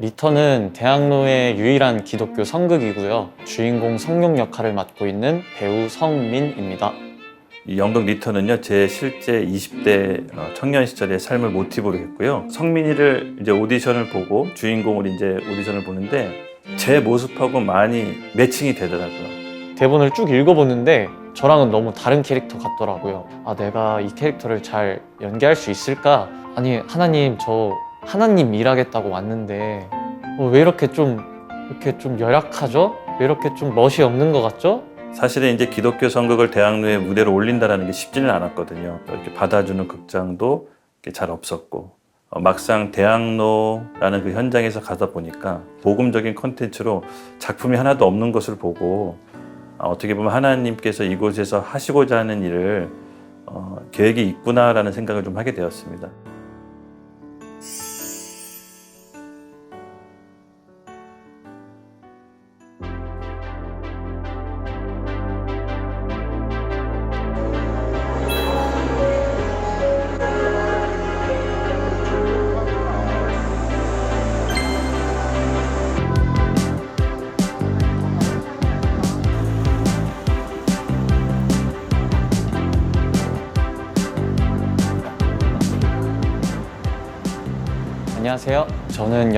리턴은 대학로의 유일한 기독교 성극이고요. 주인공 성룡 역할을 맡고 있는 배우 성민입니다. 이 연극 리턴은요 제 실제 20대 어, 청년 시절의 삶을 모티브로 했고요 성민이를 이제 오디션을 보고 주인공을 이제 오디션을 보는데 제 모습하고 많이 매칭이 되더라고요 대본을 쭉 읽어보는데 저랑은 너무 다른 캐릭터 같더라고요. 아, 내가 이 캐릭터를 잘 연기할 수 있을까? 아니, 하나님, 저 하나님 일하겠다고 왔는데 어, 왜 이렇게 좀 이렇게 좀 열악하죠? 왜 이렇게 좀 멋이 없는 것 같죠? 사실은 이제 기독교 성극을 대학로에 무대로 올린다라는 게 쉽지는 않았거든요 이렇게 받아주는 극장도 잘 없었고 어, 막상 대학로라는 그 현장에서 가다 보니까 복음적인 컨텐츠로 작품이 하나도 없는 것을 보고 아, 어떻게 보면 하나님께서 이곳에서 하시고자 하는 일을 어, 계획이 있구나라는 생각을 좀 하게 되었습니다.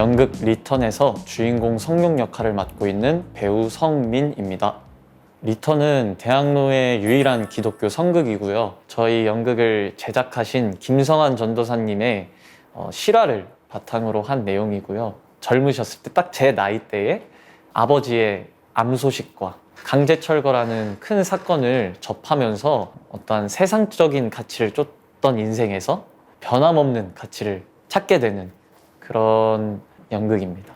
연극 리턴에서 주인공 성룡 역할을 맡고 있는 배우 성민입니다. 리턴은 대학로의 유일한 기독교 성극이고요. 저희 연극을 제작하신 김성환 전도사님의 어, 실화를 바탕으로 한 내용이고요. 젊으셨을 때 딱 제 나이대에 아버지의 암 소식과 강제철거라는 큰 사건을 접하면서 어떠한 세상적인 가치를 쫓던 인생에서 변함없는 가치를 찾게 되는 그런 연극입니다.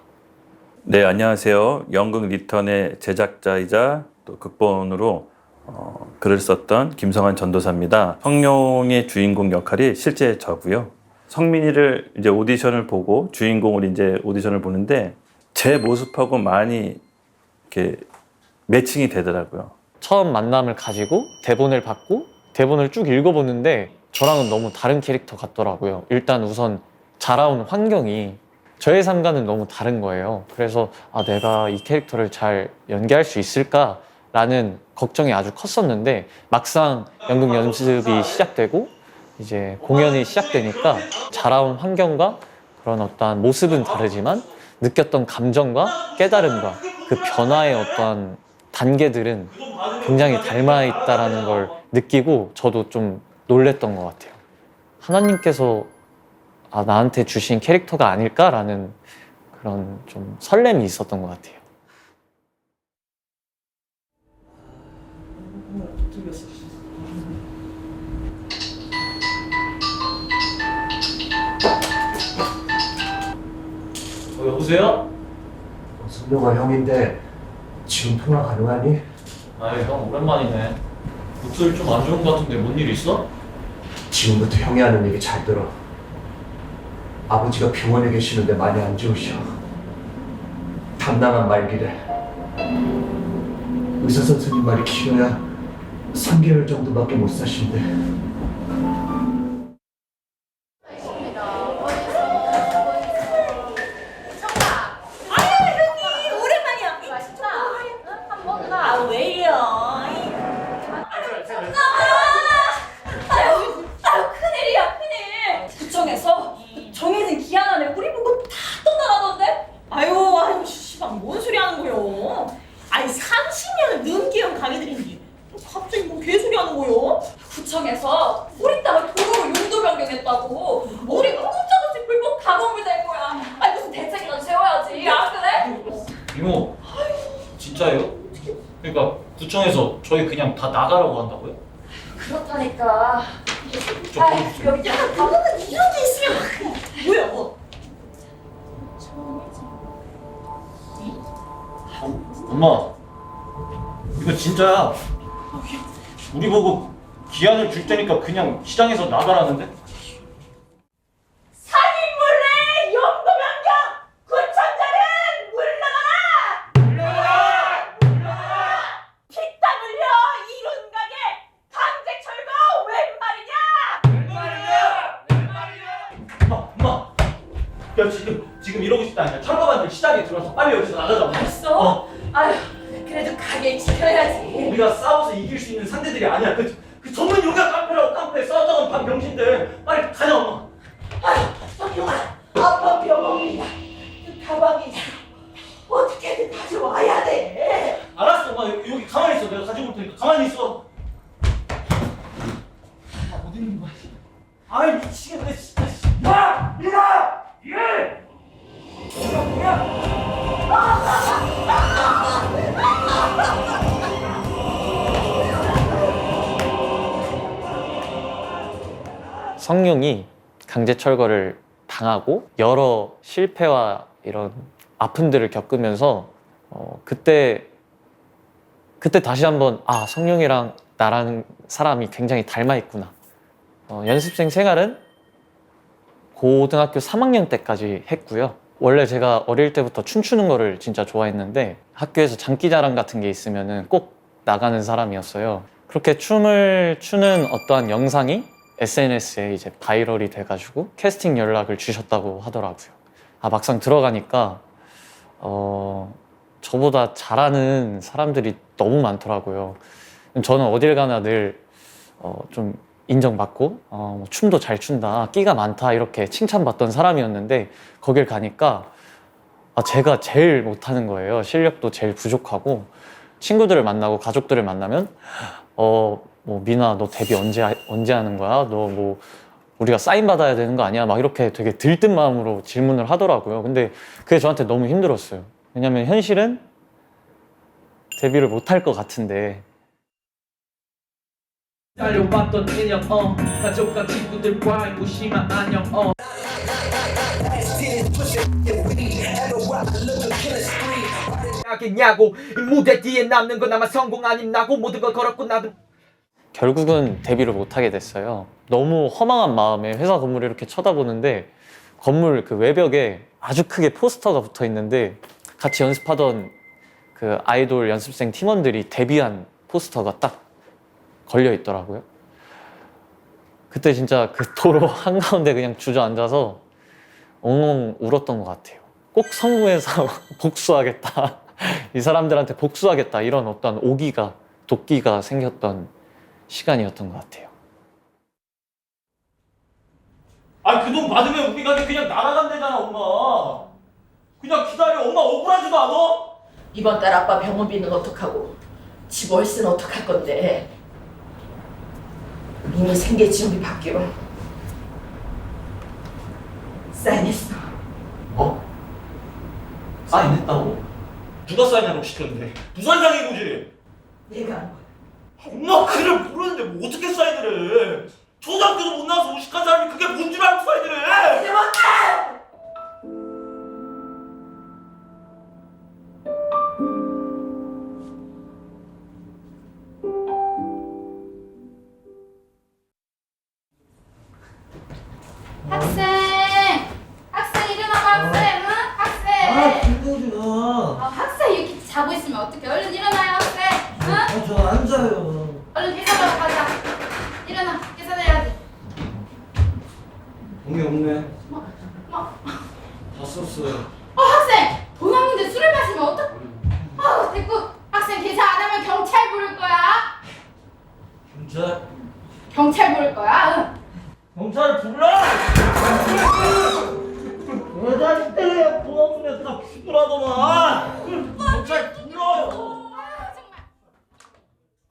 네, 안녕하세요. 연극 리턴의 제작자이자 또 극본으로 어, 글을 썼던 김성환 전도사입니다. 성룡의 주인공 역할이 실제 저고요. 성민이를 이제 오디션을 보고 주인공을 이제 오디션을 보는데 제 모습하고 많이 이렇게 매칭이 되더라고요. 처음 만남을 가지고 대본을 받고 대본을 쭉 읽어보는데 저랑은 너무 다른 캐릭터 같더라고요. 일단 우선 자라온 환경이 저의 삶과는 너무 다른 거예요. 그래서 아, 내가 이 캐릭터를 잘 연기할 수 있을까라는 걱정이 아주 컸었는데 막상 연극 연습이 시작되고 이제 공연이 시작되니까 자라온 환경과 그런 어떠한 모습은 다르지만 느꼈던 감정과 깨달음과 그 변화의 어떠한 단계들은 굉장히 닮아 있다라는 걸 느끼고 저도 좀 놀랬던 것 같아요. 하나님께서 아, 나한테 주신 캐릭터가 아닐까라는 그런 좀 설렘이 있었던 것 같아요. 어, 여보세요? 선녀가 형인데 지금 통화 가능하니? 아이 형 오랜만이네. 목소리 좀 안 좋은 것 같은데 뭔 일 있어? 지금부터 형이 하는 얘기 잘 들어. 아버지가 병원에 계시는데 많이 안 좋으셔. 담담한 말기래. 의사 선생님 말이 길어야 3개월 정도밖에 못 사신대. 10년을 눈기형 강의들인지 뭐 갑자기 뭐 개소리 하는 거요? 구청에서 우리 땅을 도로 용도 변경했다고 우리 꼼짝없이 불법 가건물 된 거야 아니 무슨 대책이라도 세워야지 안 그래? 이모 진짜예요? 그러니까 구청에서 저희 그냥 다 나가라고 한다고요? 그렇다니까 아 여기 야 그거는 이런 게 있으면 뭐야 뭐 엄마 이거 진짜야 우리 보고 기한을 줄 테니까 그냥 시장에서 나가라는데? 살인 몰래 영도 변경 구청장은 물러나라! 물러나라! 물러나라! 피땀 흘려 이룬 가게 강제 철거 웬 말이냐? 엄마 엄마 야 지금 지금 이러고 싶다 아니야 철거가 사람들 시장에 들어와서 빨리 여기서 나가자고. 알았어? 어. 아유, 가게 지켜야지. 우리가 싸워서 이길 수 있는 상대들이 아니야. 그, 그 전문 요가 깡패라고 깡패 싸웠다는 반 병신들. 빨리 가자 엄마. 성룡아, 아빠 병원이다. 그 가방이다. 어떻게든 가져와야 돼. 알았어 엄마 여기 가만히 있어. 내가 가지고 올 테니까 가만히 있어. 성룡이 강제 철거를 당하고 여러 실패와 이런 아픔들을 겪으면서 어, 그때 그때 다시 한번 아 성룡이랑 나라는 사람이 굉장히 닮아 있구나. 어, 연습생 생활은 고등학교 3학년 때까지 했고요. 원래 제가 어릴 때부터 춤추는 거를 진짜 좋아했는데 학교에서 장기자랑 같은 게 있으면은 꼭 나가는 사람이었어요. 그렇게 춤을 추는 어떠한 영상이 SNS에 이제 바이럴이 돼가지고 캐스팅 연락을 주셨다고 하더라고요. 아 막상 들어가니까 어 저보다 잘하는 사람들이 너무 많더라고요. 저는 어딜 가나 늘 어 좀 인정받고 어, 뭐 춤도 잘 춘다, 끼가 많다 이렇게 칭찬받던 사람이었는데 거길 가니까 아, 제가 제일 못하는 거예요. 실력도 제일 부족하고 친구들을 만나고 가족들을 만나면 어, 뭐 미나 너 데뷔 언제 하- 언제 하는 거야? 너 뭐 우리가 사인 받아야 되는 거 아니야? 막 이렇게 되게 들뜬 마음으로 질문을 하더라고요. 근데 그게 저한테 너무 힘들었어요. 왜냐면 현실은 데뷔를 못 할 것 같은데 달려왔던 1년 어 가족과 친구들과의 무심한 안녕 어 하겠냐고 이 무대 뒤에 남는 건 아마 성공 아님 나고 모든 걸 걸었고 나도 결국은 데뷔를 못 하게 됐어요. 너무 허망한 마음에 회사 건물을 이렇게 쳐다보는데 건물 그 외벽에 아주 크게 포스터가 붙어 있는데 같이 연습하던 그 아이돌 연습생 팀원들이 데뷔한 포스터가 딱 걸려 있더라고요. 그때 진짜 그 도로 한가운데 그냥 주저앉아서 엉엉 울었던 것 같아요. 꼭 성공해서 복수하겠다. 이 사람들한테 복수하겠다. 이런 어떤 오기가, 도끼가 생겼던 시간이었던 것 같아요. 아그돈 받으면 우리 가게 그냥 날아간대잖아 엄마. 그냥 기다려 엄마 억울하지도 않아? 이번 달 아빠 병원비는 어떡하고 집 월세는 어떡할 건데 이미 생계 지원비 받기로 사인했어 어? 사인했다고? 누가 사인하라고 시켰는데? 부산장이고지? 내가 한 거야 엄마 글을 모르는데 뭐 어떻게 해? 초등학교도 못 나와서 무식한 사람이 그게 뭔 줄 알고 사인을 해? 학생! 아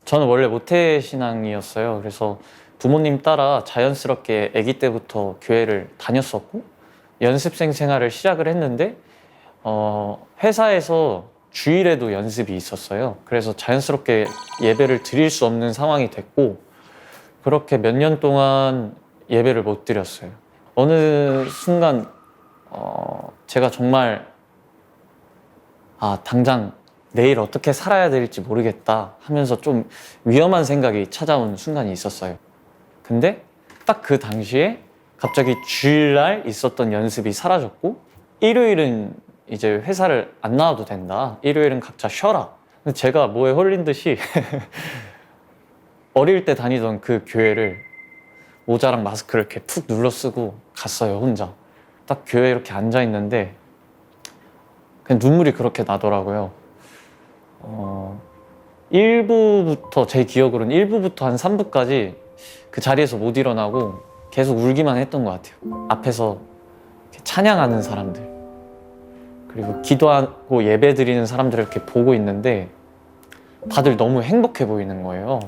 저는 원래 모태 신앙이었어요. 그래서 부모님 따라 자연스럽게 아기 때부터 교회를 다녔었고 연습생 생활을 시작을 했는데 어, 회사에서 주일에도 연습이 있었어요. 그래서 자연스럽게 예배를 드릴 수 없는 상황이 됐고 그렇게 몇 년 동안 예배를 못 드렸어요. 어느 순간 어, 제가 정말 아 당장 내일 어떻게 살아야 될지 모르겠다 하면서 좀 위험한 생각이 찾아온 순간이 있었어요. 근데 딱 그 당시에 갑자기 주일날 있었던 연습이 사라졌고 일요일은 이제 회사를 안 나와도 된다. 일요일은 각자 쉬어라. 근데 제가 뭐에 홀린 듯이 어릴 때 다니던 그 교회를 모자랑 마스크를 이렇게 푹 눌러 쓰고 갔어요 혼자. 딱 교회에 이렇게 앉아 있는데 그냥 눈물이 그렇게 나더라고요. 어, 1부부터 제 기억으로는 1부부터 한 3부까지 그 자리에서 못 일어나고 계속 울기만 했던 것 같아요. 앞에서 찬양하는 사람들 그리고 기도하고 예배 드리는 사람들을 이렇게 보고 있는데 다들 너무 행복해 보이는 거예요.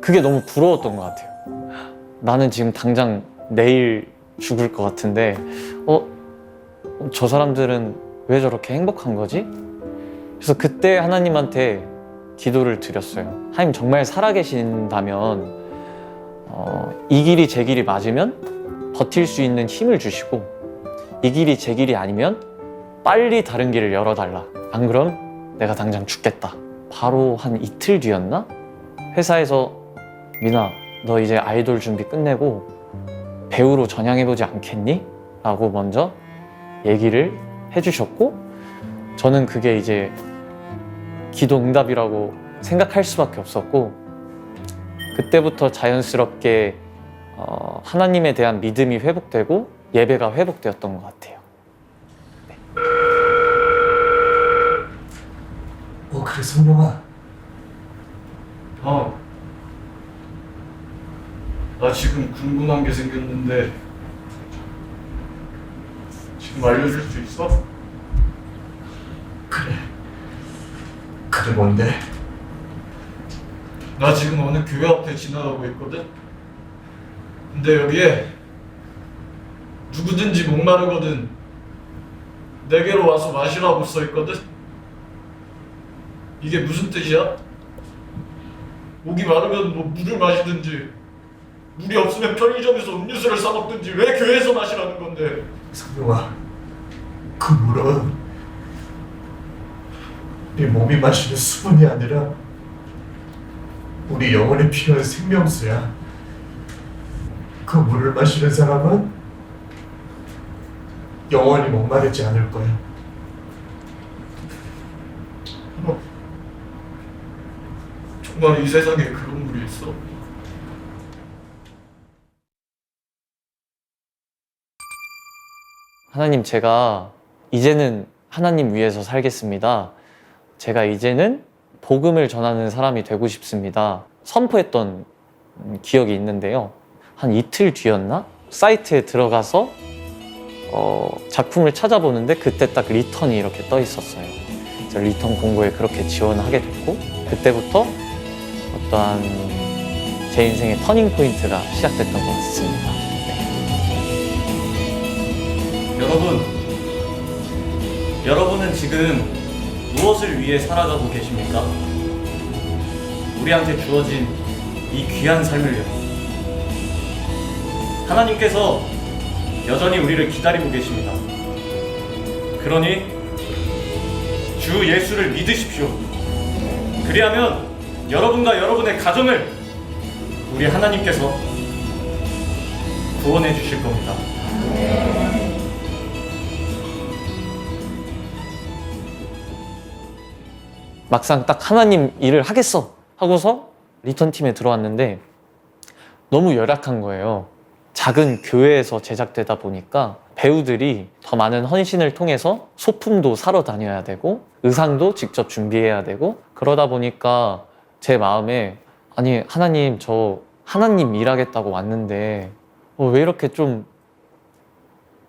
그게 너무 부러웠던 것 같아요. 나는 지금 당장 내일 죽을 것 같은데, 어, 저 사람들은 왜 저렇게 행복한 거지? 그래서 그때 하나님한테 기도를 드렸어요. 하나님 정말 살아계신다면, 어, 이 길이 제 길이 맞으면 버틸 수 있는 힘을 주시고, 이 길이 제 길이 아니면 빨리 다른 길을 열어달라. 안 그럼 내가 당장 죽겠다. 바로 한 이틀 뒤였나? 회사에서 민아, 너 이제 아이돌 준비 끝내고 배우로 전향해보지 않겠니? 라고 먼저 얘기를 해주셨고, 저는 그게 이제 기도 응답이라고 생각할 수밖에 없었고, 그때부터 자연스럽게 어, 하나님에 대한 믿음이 회복되고 예배가 회복되었던 것 같아요. 어 그래 성룡아 형. 나 지금 궁금한 게 생겼는데 지금 알려줄 수 있어? 그래 그래 뭔데? 나 지금 어느 교회 앞에 지나가고 있거든. 근데 여기에 누구든지 목마르거든 내게로 와서 마시라고 써 있거든. 이게 무슨 뜻이야? 목이 마르면 뭐 물을 마시든지 물이 없으면 편의점에서 음료수를 사 먹든지 왜 교회에서 마시라는 건데? 성룡아 그 물은 네 몸이 마시는 수분이 아니라 우리 영혼에 필요한 생명수야. 그 물을 마시는 사람은 영원히 목마르지 않을 거야. 정말 이 세상에 그런 물이 있어? 하나님, 제가 이제는 하나님 위해서 살겠습니다. 제가 이제는 복음을 전하는 사람이 되고 싶습니다. 선포했던 음, 기억이 있는데요. 한 이틀 뒤였나? 사이트에 들어가서 어, 작품을 찾아보는데 그때 딱 리턴이 이렇게 떠 있었어요. 리턴 공고에 그렇게 지원하게 됐고 그때부터 어떠한 제 인생의 터닝 포인트가 시작됐던 것 같습니다. 여러분, 여러분은 지금 무엇을 위해 살아가고 계십니까? 우리한테 주어진 이 귀한 삶을요. 하나님께서 여전히 우리를 기다리고 계십니다. 그러니 주 예수를 믿으십시오. 그리하면 여러분과 여러분의 가정을 우리 하나님께서 구원해 주실 겁니다. 막상 딱 하나님 일을 하겠어 하고서 리턴 팀에 들어왔는데 너무 열악한 거예요. 작은 교회에서 제작되다 보니까 배우들이 더 많은 헌신을 통해서 소품도 사러 다녀야 되고 의상도 직접 준비해야 되고 그러다 보니까 제 마음에 아니 하나님 저 하나님 일하겠다고 왔는데 어, 왜 이렇게 좀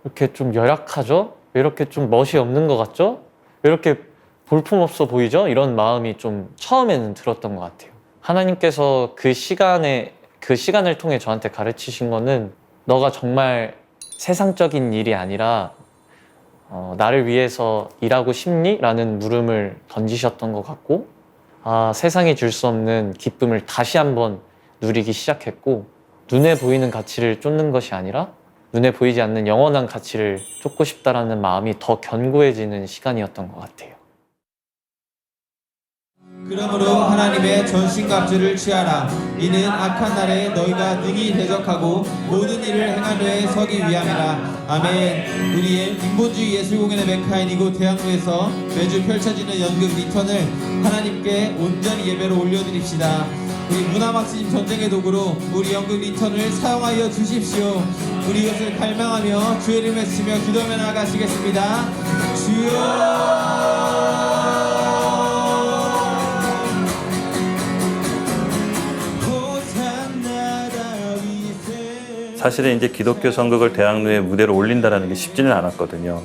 이렇게 좀 열악하죠? 왜 이렇게 좀 멋이 없는 것 같죠? 왜 이렇게 볼품없어 보이죠? 이런 마음이 좀 처음에는 들었던 것 같아요. 하나님께서 그 시간에 그 시간을 통해 저한테 가르치신 거는 너가 정말 세상적인 일이 아니라 어, 나를 위해서 일하고 싶니? 라는 물음을 던지셨던 것 같고 아, 세상이 줄 수 없는 기쁨을 다시 한번 누리기 시작했고 눈에 보이는 가치를 쫓는 것이 아니라 눈에 보이지 않는 영원한 가치를 쫓고 싶다라는 마음이 더 견고해지는 시간이었던 것 같아요. 그러므로 하나님의 전신갑주를 취하라. 이는 악한 날에 너희가 능히 대적하고 모든 일을 행하려에 서기 위함이라. 아멘. 우리의 인본주의 예술공연의 메카인 이곳 대학로에서 매주 펼쳐지는 연극 리턴을 하나님께 온전히 예배로 올려드립시다. 우리 문화막심 전쟁의 도구로 우리 연극 리턴을 사용하여 주십시오. 우리 이것을 갈망하며 주의 이름을 치며 기도하며 나아가시겠습니다. 주여 사실은 이제 기독교 선극을 대학로의 무대로 올린다라는 게 쉽지는 않았거든요.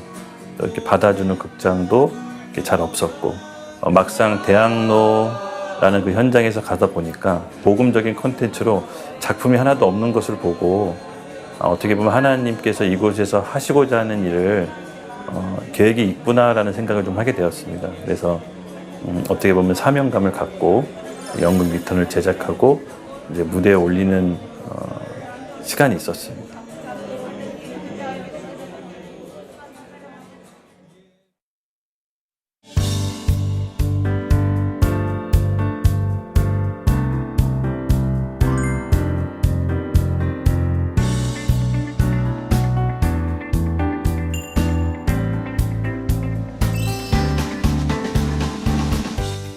또 이렇게 받아주는 극장도 이렇게 잘 없었고 어, 막상 대학로라는 그 현장에서 가다 보니까 복음적인 컨텐츠로 작품이 하나도 없는 것을 보고 어, 어떻게 보면 하나님께서 이곳에서 하시고자 하는 일을 어, 계획이 있구나라는 생각을 좀 하게 되었습니다. 그래서 음, 어떻게 보면 사명감을 갖고 연극 리턴을 제작하고 이제 무대에 올리는 어, 시간이 있었습니다.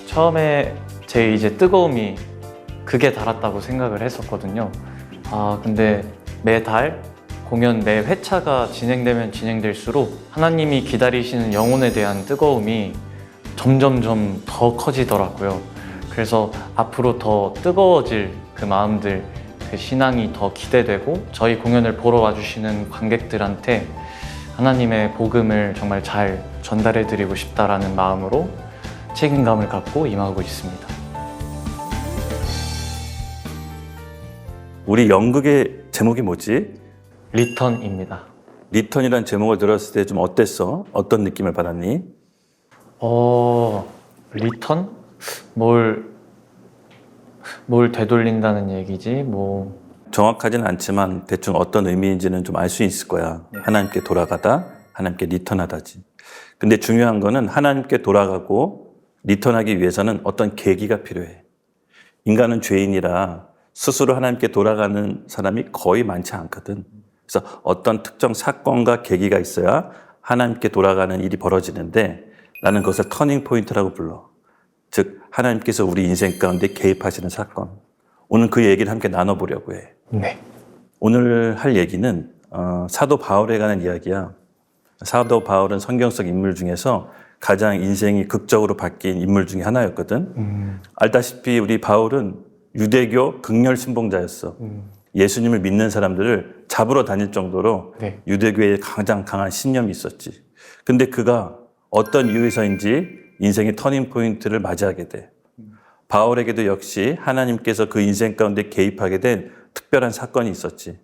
처음에 제 이제 뜨거움이 극에 달았다고 생각을 했었거든요. 아, 근데 매달 공연 매 회차가 진행되면 진행될수록 하나님이 기다리시는 영혼에 대한 뜨거움이 점점점 더 커지더라고요. 그래서 앞으로 더 뜨거워질 그 마음들, 그 신앙이 더 기대되고 저희 공연을 보러 와주시는 관객들한테 하나님의 복음을 정말 잘 전달해 드리고 싶다라는 마음으로 책임감을 갖고 임하고 있습니다. 우리 연극의 제목이 뭐지? 리턴입니다. 리턴이라는 제목을 들었을 때 좀 어땠어? 어떤 느낌을 받았니? 어, 리턴? 뭘, 뭘 되돌린다는 얘기지? 뭐, 정확하진 않지만 대충 어떤 의미인지는 좀 알 수 있을 거야. 하나님께 돌아가다, 하나님께 리턴하다지. 근데 중요한 거는 하나님께 돌아가고 리턴하기 위해서는 어떤 계기가 필요해. 인간은 죄인이라 스스로 하나님께 돌아가는 사람이 거의 많지 않거든. 그래서 어떤 특정 사건과 계기가 있어야 하나님께 돌아가는 일이 벌어지는데 나는 그것을 터닝 포인트라고 불러. 즉, 하나님께서 우리 인생 가운데 개입하시는 사건. 오늘 그 얘기를 함께 나눠보려고 해. 네. 오늘 할 얘기는 어, 사도 바울에 관한 이야기야. 사도 바울은 성경 속 인물 중에서 가장 인생이 극적으로 바뀐 인물 중에 하나였거든. 음, 알다시피 우리 바울은 유대교 극렬 신봉자였어. 음, 예수님을 믿는 사람들을 잡으러 다닐 정도로 네. 유대교에 가장 강한 신념이 있었지. 근데 그가 어떤 이유에서인지 인생의 터닝 포인트를 맞이하게 돼. 바울에게도 역시 하나님께서 그 인생 가운데 개입하게 된 특별한 사건이 있었지.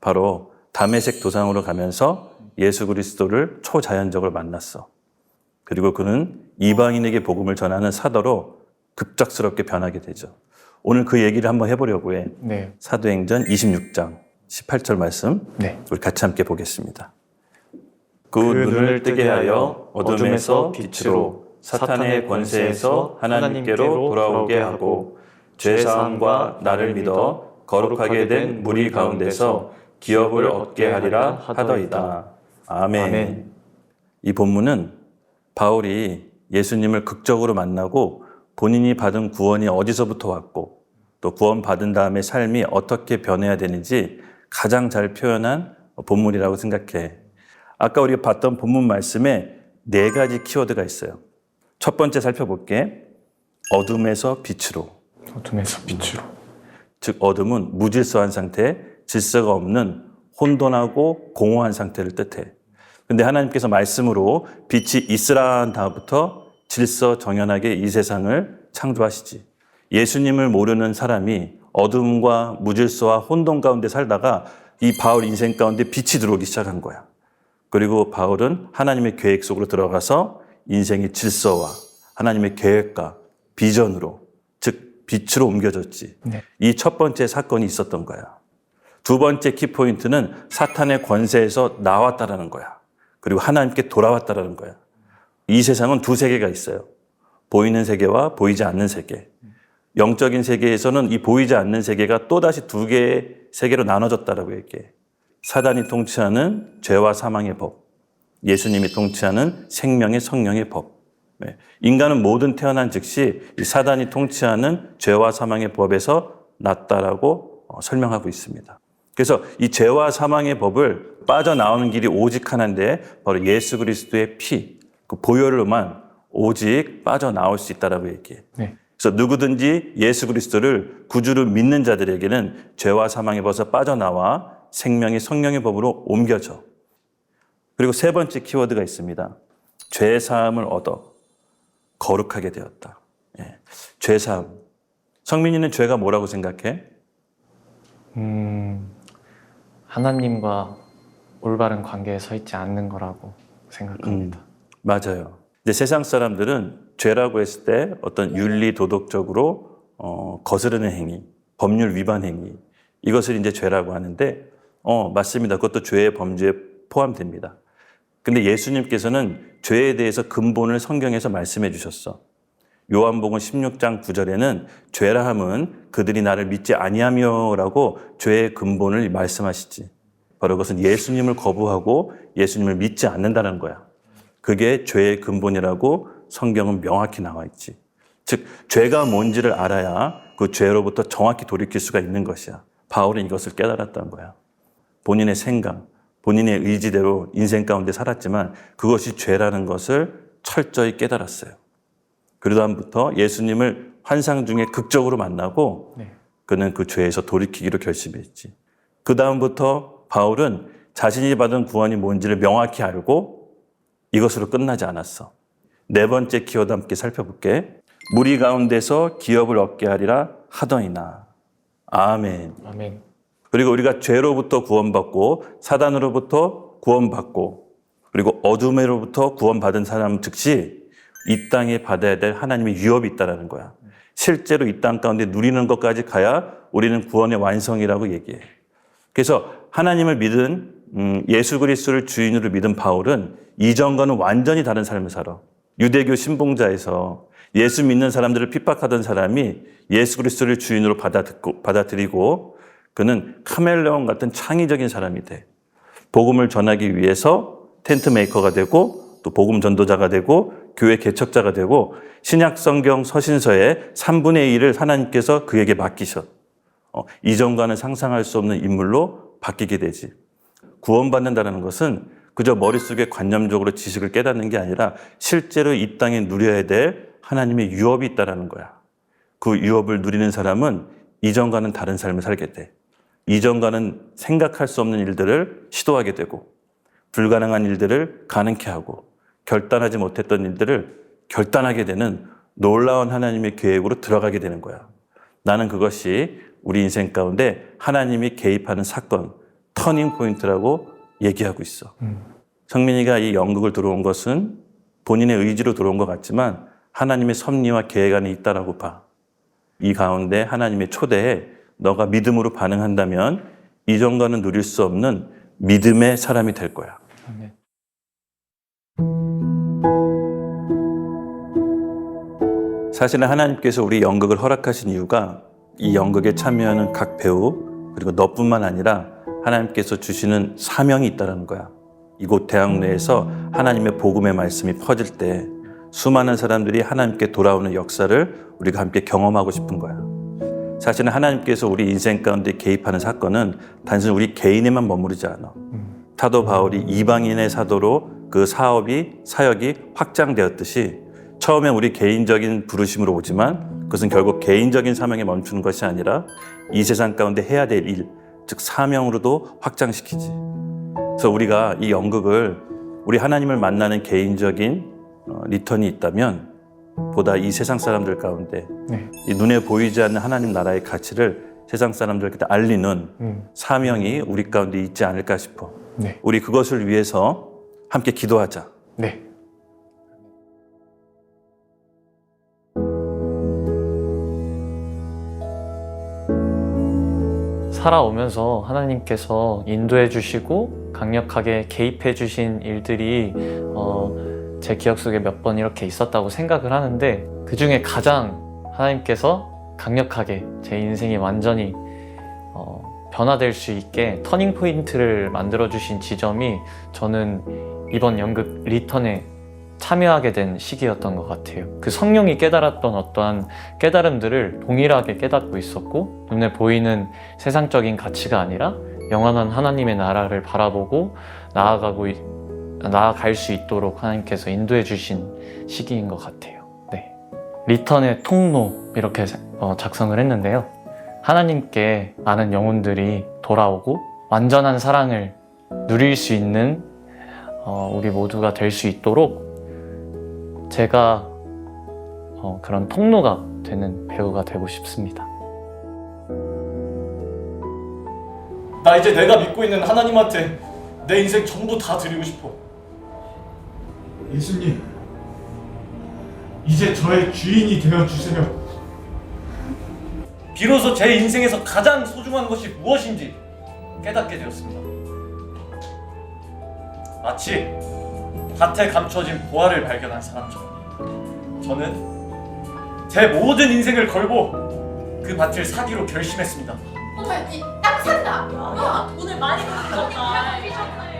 바로 담에색 도상으로 가면서 예수 그리스도를 초자연적으로 만났어. 그리고 그는 이방인에게 복음을 전하는 사도로 급작스럽게 변하게 되죠. 오늘 그 얘기를 한번 해보려고 해. 네. 사도행전 26장 18절 말씀 네. 우리 같이 함께 보겠습니다. 그 눈을 뜨게 하여 어둠에서 빛으로 사탄의 권세에서 하나님께로 돌아오게 하고 죄사함과 나를 믿어 거룩하게 된 무리 가운데서 기업을 얻게 하리라 하더이다. 아멘. 아멘. 이 본문은 바울이 예수님을 극적으로 만나고 본인이 받은 구원이 어디서부터 왔고 또 구원 받은 다음에 삶이 어떻게 변해야 되는지 가장 잘 표현한 본문이라고 생각해. 아까 우리가 봤던 본문 말씀에 네 가지 키워드가 있어요. 첫 번째 살펴볼게. 어둠에서 빛으로. 어둠에서 빛으로. 즉 어둠은 무질서한 상태, 질서가 없는 혼돈하고 공허한 상태를 뜻해. 근데 하나님께서 말씀으로 빛이 있으라 한 다음부터 질서 정연하게 이 세상을 창조하시지. 예수님을 모르는 사람이 어둠과 무질서와 혼돈 가운데 살다가 이 바울 인생 가운데 빛이 들어오기 시작한 거야. 그리고 바울은 하나님의 계획 속으로 들어가서 인생의 질서와 하나님의 계획과 비전으로 즉 빛으로 옮겨졌지. 네. 이첫 번째 사건이 있었던 거야. 두 번째 키포인트는 사탄의 권세에서 나왔다라는 거야. 그리고 하나님께 돌아왔다라는 거야. 이 세상은 두 세계가 있어요. 보이는 세계와 보이지 않는 세계. 영적인 세계에서는 이 보이지 않는 세계가 또다시 두 개의 세계로 나눠졌다라고 얘기해. 사단이 통치하는 죄와 사망의 법. 예수님이 통치하는 생명의 성령의 법. 네. 인간은 모든 태어난 즉시 이 사단이 통치하는 죄와 사망의 법에서 났다라고 어, 설명하고 있습니다. 그래서 이 죄와 사망의 법을 빠져나오는 길이 오직 하나인데 바로 예수 그리스도의 피, 그 보혈로만 오직 빠져나올 수 있다라고 얘기해. 네. 그래서 누구든지 예수 그리스도를 구주로 믿는 자들에게는 죄와 사망의 법에서 빠져나와 생명이 성령의 법으로 옮겨져. 그리고 세 번째 키워드가 있습니다. 죄 사함을 얻어 거룩하게 되었다. 예. 죄 사함. 성민이는 죄가 뭐라고 생각해? 음, 하나님과 올바른 관계에 서 있지 않는 거라고 생각합니다. 음, 맞아요. 이제 세상 사람들은 죄라고 했을 때 어떤 윤리 도덕적으로 어, 거스르는 행위, 법률 위반 행위 이것을 이제 죄라고 하는데 어 맞습니다. 그것도 죄의 범주에 포함됩니다. 근데 예수님께서는 죄에 대해서 근본을 성경에서 말씀해 주셨어. 요한복음 16장 9절에는 죄라 함은 그들이 나를 믿지 아니하며라고 죄의 근본을 말씀하시지. 바로 그것은 예수님을 거부하고 예수님을 믿지 않는다는 거야. 그게 죄의 근본이라고 성경은 명확히 나와 있지. 즉, 죄가 뭔지를 알아야 그 죄로부터 정확히 돌이킬 수가 있는 것이야. 바울은 이것을 깨달았다는 거야. 본인의 생각, 본인의 의지대로 인생 가운데 살았지만 그것이 죄라는 것을 철저히 깨달았어요. 그러다음부터 예수님을 환상 중에 극적으로 만나고 네. 그는 그 죄에서 돌이키기로 결심했지. 그 다음부터 바울은 자신이 받은 구원이 뭔지를 명확히 알고 이것으로 끝나지 않았어. 네 번째 키워드 함께 살펴볼게. 무리 가운데서 기업을 얻게 하리라 하더이나. 아멘. 아멘. 그리고 우리가 죄로부터 구원받고 사단으로부터 구원받고 그리고 어둠으로부터 구원받은 사람 즉시 이 땅에 받아야 될 하나님의 유업이 있다라는 거야. 실제로 이 땅 가운데 누리는 것까지 가야 우리는 구원의 완성이라고 얘기해. 그래서 하나님을 믿은 음, 예수 그리스도를 주인으로 믿은 바울은 이전과는 완전히 다른 삶을 살아. 유대교 신봉자에서 예수 믿는 사람들을 핍박하던 사람이 예수 그리스도를 주인으로 받아듣고, 받아들이고 그는 카멜레온 같은 창의적인 사람이 돼. 복음을 전하기 위해서 텐트 메이커가 되고 또 복음 전도자가 되고 교회 개척자가 되고 신약 성경 서신서의 3분의 1을 하나님께서 그에게 맡기셔. 어, 이전과는 상상할 수 없는 인물로 바뀌게 되지. 구원받는다는 것은 그저 머릿속에 관념적으로 지식을 깨닫는 게 아니라 실제로 이 땅에 누려야 될 하나님의 유업이 있다라는 거야. 그 유업을 누리는 사람은 이전과는 다른 삶을 살게 돼. 이전과는 생각할 수 없는 일들을 시도하게 되고 불가능한 일들을 가능케 하고 결단하지 못했던 일들을 결단하게 되는 놀라운 하나님의 계획으로 들어가게 되는 거야. 나는 그것이 우리 인생 가운데 하나님이 개입하는 사건, 터닝 포인트라고 얘기하고 있어. 성민이가 이 연극을 들어온 것은 본인의 의지로 들어온 것 같지만 하나님의 섭리와 계획 안에 있다라고 봐. 이 가운데 하나님의 초대에 너가 믿음으로 반응한다면 이전과는 누릴 수 없는 믿음의 사람이 될 거야. 아멘. 사실은 하나님께서 우리 연극을 허락하신 이유가 이 연극에 참여하는 각 배우 그리고 너뿐만 아니라 하나님께서 주시는 사명이 있다는 거야. 이곳 대학 내에서 하나님의 복음의 말씀이 퍼질 때 수많은 사람들이 하나님께 돌아오는 역사를 우리가 함께 경험하고 싶은 거야. 사실은 하나님께서 우리 인생 가운데 개입하는 사건은 단순히 우리 개인에만 머무르지 않아. 사도 바울이 이방인의 사도로 그 사업이 사역이 확장되었듯이 처음에 우리 개인적인 부르심으로 오지만 그것은 결국 개인적인 사명에 멈추는 것이 아니라 이 세상 가운데 해야 될 일, 즉 사명으로도 확장시키지. 그래서 우리가 이 연극을 우리 하나님을 만나는 개인적인 어, 리턴이 있다면 보다 이 세상 사람들 가운데 네. 이 눈에 보이지 않는 하나님 나라의 가치를 세상 사람들에게 알리는 음. 사명이 우리 가운데 있지 않을까 싶어. 네. 우리 그것을 위해서 함께 기도하자. 네. 살아오면서 하나님께서 인도해 주시고 강력하게 개입해 주신 일들이 어, 제 기억 속에 몇 번 이렇게 있었다고 생각을 하는데 그 중에 가장 하나님께서 강력하게 제 인생이 완전히 어, 변화될 수 있게 터닝 포인트를 만들어 주신 지점이 저는 이번 연극 리턴에 참여하게 된 시기였던 것 같아요. 그 성령이 깨달았던 어떠한 깨달음들을 동일하게 깨닫고 있었고 눈에 보이는 세상적인 가치가 아니라 영원한 하나님의 나라를 바라보고 나아가고 있- 나아갈 수 있도록 하나님께서 인도해 주신 시기인 것 같아요. 네. 리턴의 통로 이렇게 어, 작성을 했는데요. 하나님께 많은 영혼들이 돌아오고 완전한 사랑을 누릴 수 있는 어, 우리 모두가 될 수 있도록 제가 어, 그런 통로가 되는 배우가 되고 싶습니다. 나 이제 내가 믿고 있는 하나님한테 내 인생 전부 다 드리고 싶어. 예수님, 이제 저의 주인이 되어 주세요. 비로소 제 인생에서 가장 소중한 것이 무엇인지 깨닫게 되었습니다. 마치 밭에 감춰진 보화를 발견한 사람처럼 저는 제 모든 인생을 걸고 그 밭을 사기로 결심했습니다. 이, 딱 산다. 야, 야, 돈을 많이 벌었다.